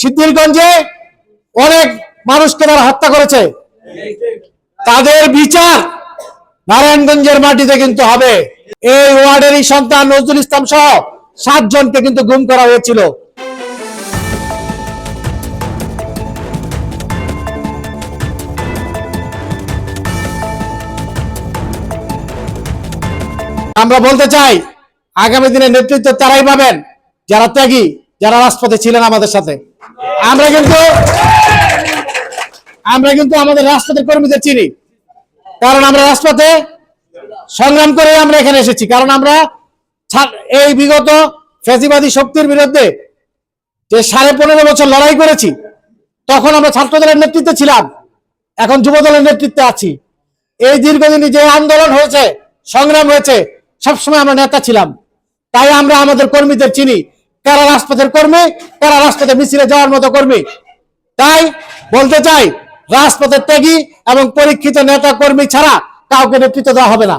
সিদ্ধিরগঞ্জে অনেক মানুষকে তারা হত্যা করেছে। তাদের বিচার নারায়ণগঞ্জের মাটিতে কিন্তু হবে। এই ওয়ার্ডেরই সন্তান নজরুল ইসলাম সহ সাতজনকে কিন্তু গুম করা হয়েছিল। আমরা বলতে চাই, আগামী দিনে নেতৃত্ব তারাই পাবেন, যারা ত্যাগী। যারা রাজপথে ছিলেন আমাদের সাথে। আমরা কিন্তু আমরা কিন্তু আমাদের রাজপথের কর্মীদের চিনি। কারণ আমরা রাজপথে সংগ্রাম করে আমরা এখানে এসেছি। কারণ আমরা এই বিগত ফ্যাসিবাদী শক্তির বিরুদ্ধে যে সাড়ে পনেরো বছর লড়াই করেছি, তখন আমরা ছাত্র দলের নেতৃত্বে ছিলাম। এখন যুব দলের নেতৃত্বে আছি। এই দীর্ঘদিনই যে আন্দোলন হয়েছে, সংগ্রাম হয়েছে, সবসময় আমরা নেতা ছিলাম। তাই আমরা আমাদের কর্মীদের চিনি। কারা রাজপথের কর্মী, কারা রাজপথে মিছিলে যাওয়ার মতো কর্মী? তাই বলতে চাই, রাজপথের ত্যাগী এবং পরীক্ষিত নেতা কর্মী ছাড়া কাউকে নেতৃত্ব দেওয়া হবে না।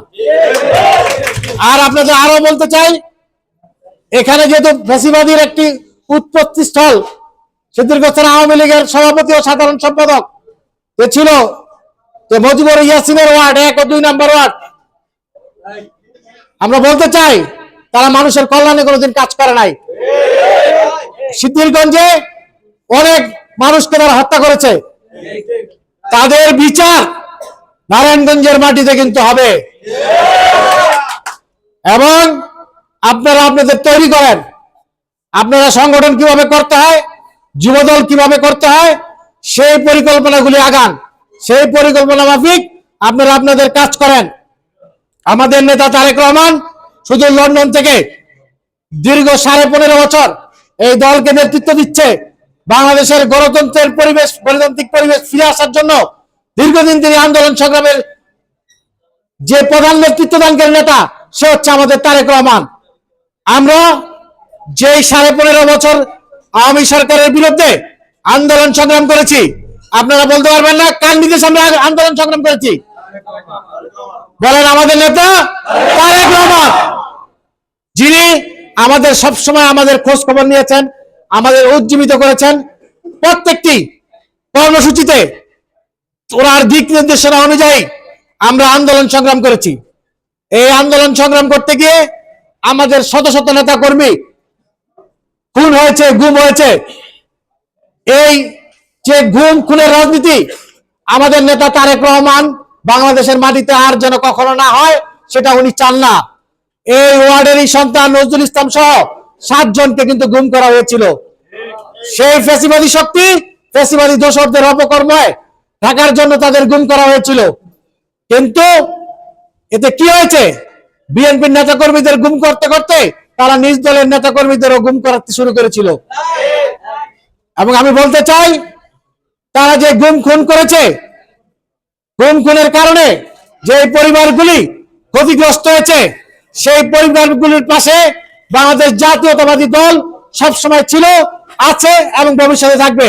আর আপনাদের আরও বলতে চাই, এখানে যেহেতু ফেসিবাদীর একটি উৎপত্তি স্থল সিদ্দিরগঞ্জের আওয়ামী লীগের সভাপতি ও সাধারণ সম্পাদক যে ছিল যে মজিবুর ইয়াসিনের ওয়ার্ড, এক ও দুই নম্বর ওয়ার্ড। আমরা বলতে চাই তারা মানুষের কল্যাণে কোনোদিন কাজ করে নাই। সিদ্ধিরগঞ্জে অনেক মানুষকে তারা হত্যা করেছে। তাদের বিচার নারায়ণগঞ্জের মাটিতে কিন্তু হবে। এবং আপনারা আপনাদের তৈরি করেন। আপনারা সংগঠন কীভাবে করতে হয়, যুবদল কীভাবে করতে হয়, সেই পরিকল্পনাগুলি আগান। সেই পরিকল্পনা মাফিক আপনারা আপনাদের কাজ করেন। আমাদের নেতা তারেক রহমান শুধু লন্ডন থেকে দীর্ঘ সাড়ে পনেরো বছর এই দলকে নেতৃত্ব দিচ্ছে বাংলাদেশের গণতন্ত্রের পরিবেশ, গণতান্ত্রিক পরিবেশ ফিরে আসার জন্য দীর্ঘদিন তিনি আন্দোলন সংগ্রামের যে প্রধান নেতৃত্ব নেতা, সে হচ্ছে আমাদের তারেক রহমান। আমরা যেই সাড়ে পনেরো বছর আওয়ামী সরকারের বিরুদ্ধে আন্দোলন সংগ্রাম করেছি, আপনারা বলতে পারবেন না কার নির্দেশে আমরা আন্দোলন সংগ্রাম করেছি। বলেন আমাদের নেতা তারেক রহমান। যিনি আমাদের সব সময় আমাদের খোঁজ খবর নিয়েছেন, আমাদের উজ্জীবিত করেছেন, প্রত্যেকটি কর্মসূচিতে ওনার দিক নির্দেশনা অনুযায়ী আমরা আন্দোলন সংগ্রাম করেছি। এই আন্দোলন সংগ্রাম করতে গিয়ে আমাদের শত শত নেতা কর্মী খুন হয়েছে, গুম হয়েছে। এই যে গুম, খুনের রাজনীতি, আমাদের নেতা তারেক রহমান বাংলাদেশের মাটিতে আর যেন কখনো না হয়, সেটা উনি চান না। এই ওয়ার্ডেরই সন্তান নজরুল ইসলাম সহ সাতজনকে কিন্তু গুম করা হয়েছিল। সেই ফেসিবাদী শক্তি, ফেসিবাদী দোষরদের অপকর্মে থাকার জন্য তাদের গুম করা হয়েছিল। কিন্তু এতে কি হয়েছে? বিএনপির নেতা কর্মীদের গুম করতে করতে তারা নিজ দলের নেতা কর্মীদেরও গুম করাতে শুরু করেছিল। এবং আমি বলতে চাই, তারা যে গুম খুন করেছে, গুম খুনের কারণে যে পরিবারগুলি ক্ষতিগ্রস্ত হয়েছে সেই পরিবারগুলির পাশে বাংলাদেশ জাতীয়তাবাদী দল সবসময় ছিল আছে এবং ভবিষ্যতে থাকবে।